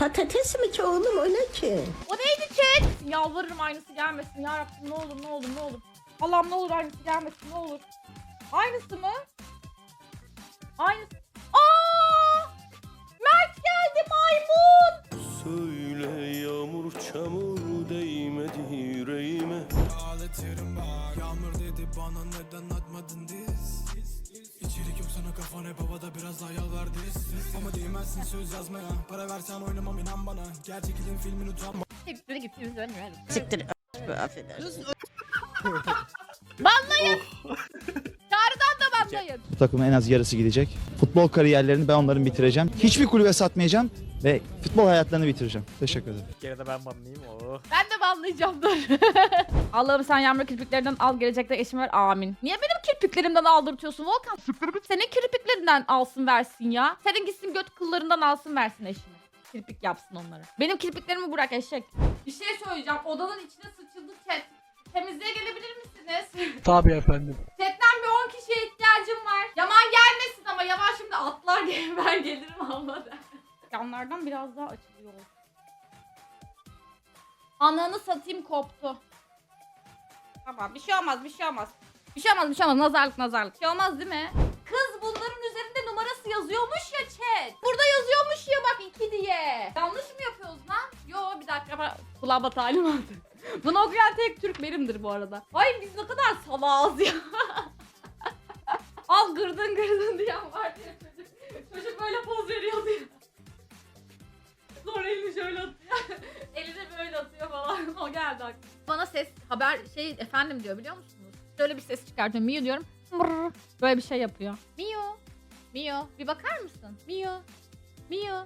Patates mi ki oğlum o ne ki? O neydi chat? Yalvarırım aynısı gelmesin. Ya ne olur ne olur ne olur. Allah'ım ne olur aynısı gelmesin ne olur. Aynısı mı? Aynısı. Havada biraz daha yalvar diz Ama değmezsin söz yazmaya Para versen oynamam inan bana Gerçekliğin filmini utanma Hepsine gittiniz dönmüyorum. Siktir affedersin. Banlayın. Çağrıdan da banlayın. Bu takımın en az yarısı gidecek. Futbol kariyerlerini ben onların bitireceğim. Hiçbir kulübe satmayacağım ve futbol hayatlarını bitireceğim. Teşekkür ederim. Bir kere de ben banlayayım. Oh. Ben de banlayacağım dur. Allah'ım sen yağmur kirpiklerinden al gelecekte eşim ver amin. Niye benim kirpiklerimden aldırtıyorsun Volkan? Senin kirpiklerinden alsın versin ya. Senin gitsin göt kıllarından alsın versin eşime. Kirpik yapsın onları. Benim kirpiklerimi bırak eşek. Bir şey söyleyeceğim. Odanın içine sıçıldı chat. Temizliğe gelebilir misiniz? Tabii efendim Chatten bir 10 kişiye ihtiyacım var. Yaman gelmesin ama Yaman şimdi atlar ben gelirim almadan. Yanlardan biraz daha açılıyor. Ananı satayım koptu. Tamam bir şey olmaz bir şey olmaz. Bir şey olmaz bir şey olmaz nazarlık nazarlık. Bir şey olmaz değil mi? Kız bunların üzerinde numarası yazıyormuş ya chat. Burada yazıyormuş ya bak 2 diye. Yanlış mı yapıyoruz lan? Yo bir dakika ben kulağıma talim aldı. Bunu okuyan tek Türk benimdir bu arada. Ay biz ne kadar salağız ya. Al gırdın gırdın diyen var diye çocuk. Çocuk böyle poz veriyordu ya. Sonra elini şöyle atıyor. elini böyle atıyor falan. O geldi aklıma. Bana ses haber şey efendim diyor biliyor musunuz? Şöyle bir ses çıkartıyor. Mio diyorum. Mırr. Böyle bir şey yapıyor. Mio. Mio. Bir bakar mısın? Mio. Mio.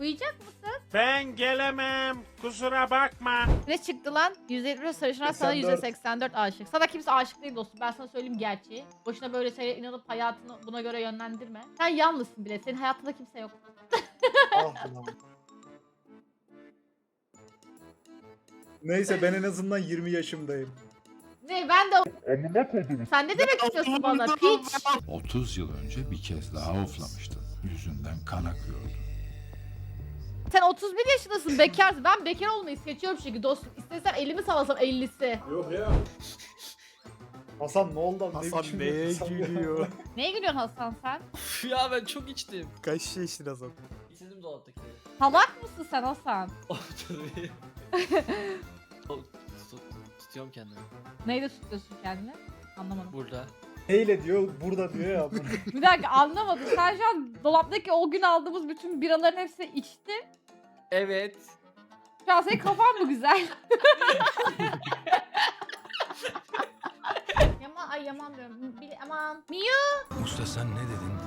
Uyuyacak mısın? Ben gelemem. Kusura bakma. Ne çıktı lan? 170 sarışına sana 184 aşık. Sana kimse aşık değil dostum. Ben sana söyleyeyim gerçeği. Boşuna böyle şeye inanıp hayatını buna göre yönlendirme. Sen yalnızsın bile. Senin hayatında kimse yok. Neyse ben en azından 20 yaşımdayım. Ne ben de Sen ne demek istiyorsun bana? Piç. 30 yıl önce bir kez daha oflamıştın. Yüzünden kan akıyordu. Sen 31 yaşındasın. Bekarsın. Ben bekar olmayı seçiyorum çünkü dostum. İstesem elimi sallasam 50'si. Yok ya. Hasan ne oldu? Hasan biçim neye bir insan ya? gülüyor? Neye gülüyorsun Hasan sen? Ya ben çok içtim. Kaç şey içtin Hasan? İçtim dolaptakileri. Salak mısın sen Hasan? Oh tabii. Oh, tut- Tutuyorum kendimi. Neyle tutuyorsun kendini? Anlamadım. Burada. Neyle diyor? Burada diyor ya. Bir dakika anlamadım. Sen şu an dolaptaki o gün aldığımız bütün biraların hepsini içtin. Evet. Şu an senin kafan mı güzel? Yaman ay Yaman diyorum. Bil, aman. Miu. Usta sen ne dedin?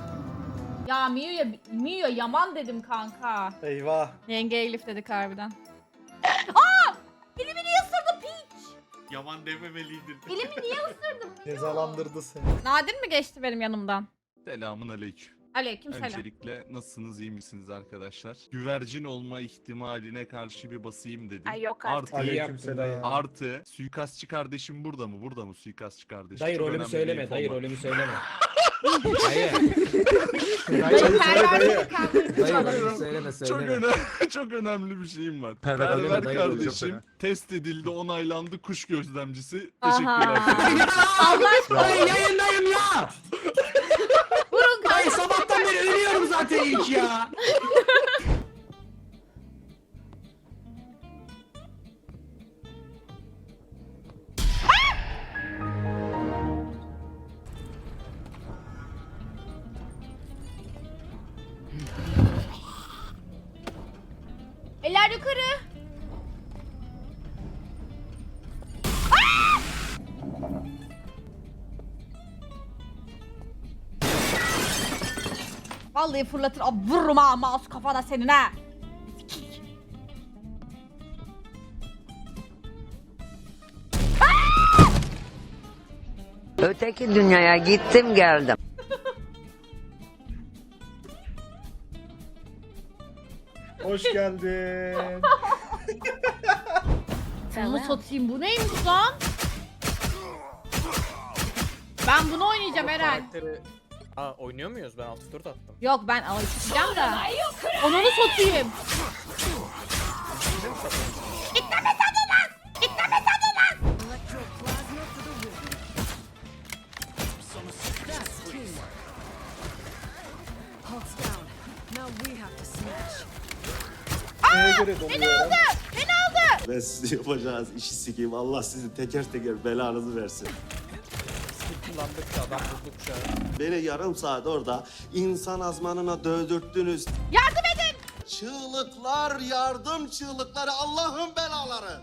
Ya Miu'ya Miu'ya Yaman dedim kanka. Eyvah. Yenge Elif dedik harbiden. Aa! Elimi niye ısırdı piç? Yaman dememeliydin. Elimi niye ısırdı Miu? Cezalandırdı seni. Nadir mi geçti benim yanımdan? Selamun aleyküm. Aleyküm selam. Öncelikle nasılsınız iyi misiniz arkadaşlar? Güvercin olma ihtimaline karşı bir basayım dedim. Ay yok artık. Aleykümselam. Artı suikastçı kardeşim burada mı? Burada mı suikastçı kardeşim? Dayı Çok rolümü önemli söyleme. Dayı info var. rolümü söyleme. Dayı. Dayı Dayı rolümü söyleme Çok söyleme. önemli, çok önemli bir şeyim var. Perver dayı çok kardeşim test edildi, onaylandı kuş gözlemcisi. Aha. Teşekkürler. Allah aşkına Vallahi fırlatır. Aa, Vururum ha mouse kafana senin ha. Öteki dünyaya gittim geldim. Hoş geldin. Bunu satayım. Bu neymiş lan? Ben bunu oynayacağım Eren. Karakteri Aa oynuyor muyuz? Ben 6 4 attım. Yok ben alışacağım da. Onunu satayım. Neye göre doluyor? Ben sizi yapacağınız işi sikeyim. Allah sizi teker teker belanızı versin. Kullandıkça adam buldukça. Beni yarım saat orada insan azmanına dövdürttünüz. Yardım edin. Çığlıklar, yardım çığlıkları, Allah'ın belaları.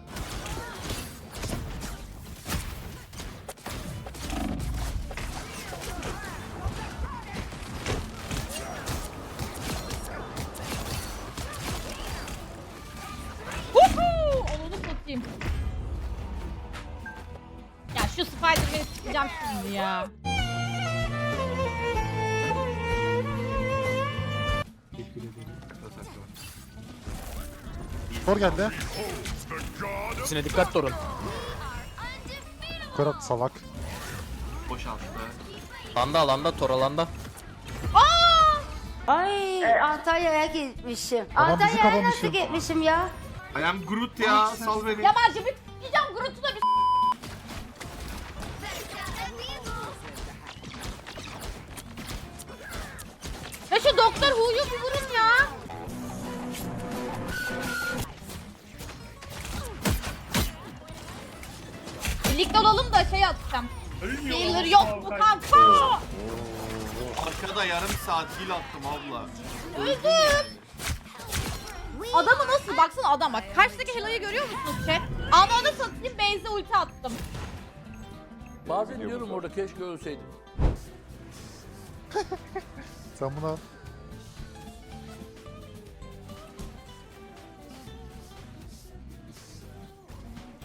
Sıkacağım şimdi ya. Tor geldi. İçine dikkat durun. Kırat salak. Boşalttı. Landa alanda tor alanda. Ay Antalya'ya gitmişim. Bizi Antalya'ya kapamış nasıl ya. gitmişim ya? I am Groot ya sal beni. Yabancı bir Birlikte olalım da şey atacağım. Healer yok mu kanka? Arkada yarım saat heal attım abla. Öldüm. Adamı nasıl? Baksana adam bak. Karşıdaki Hela'yı görüyor musunuz chat? Ananı satayım base'e ulti attım. Bazen diyorum orada keşke ölseydim. Sen bunu al.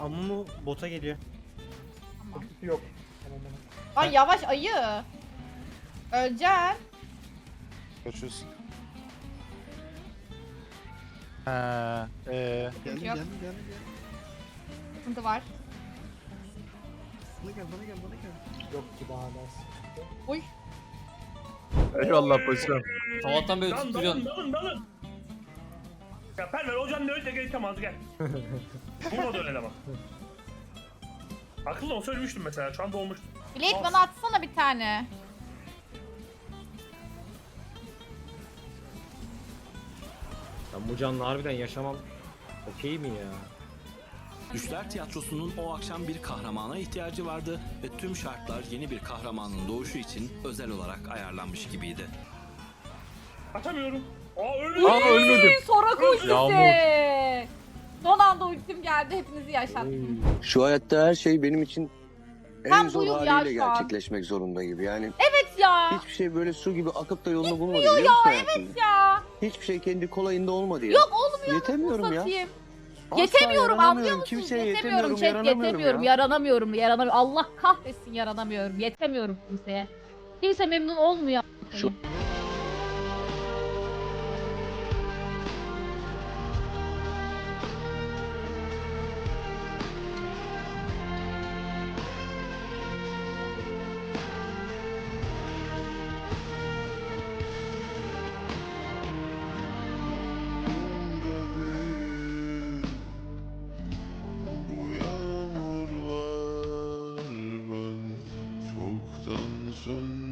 Amumu bota geliyor. Yok. Ay yavaş ayı. Öleceksin. Görüşürüz. Ha, ee. Sıkıntı yok. Sıkıntı var. Yok ki daha Uy. Eyvallah paşam. Sabahtan beri tutuyorsun. dalın dalın. Ya Perver hocan ne öyle gel tamam gel. Vurma öyle ama. Akıllı ol söylemiştim mesela şu an dolmuş. Blade bana atsana bir tane. Ben bu canlı harbiden yaşamam okey mi ya? Düşler Tiyatrosu'nun o akşam bir kahramana ihtiyacı vardı ve tüm şartlar yeni bir kahramanın doğuşu için özel olarak ayarlanmış gibiydi. Atamıyorum. Aa ölmedim. Aa ölmedim. Sorak ultisi. Yağmur. Son anda ultim geldi. Hepinizi yaşattım. Şu hayatta her şey benim için Ben buyum ya şu an. zorunda gibi. Yani Evet ya. hiçbir şey böyle su gibi akıp da yolunu bulmadı Yo ya evet ya. Hiçbir şey kendi kolayında olmadı ya. Yok olmuyor. Yetemiyorum ya. Satayım. Asla Yetemiyorum anlıyor yaranamıyorum. musunuz? Kimseye yetemiyorum chat yaranamıyorum yetemiyorum. ya. Yaranamıyorum. Yaranamıyorum. Allah kahretsin yaranamıyorum. Yetemiyorum kimseye. Kimse memnun olmuyor. Şu- Soon.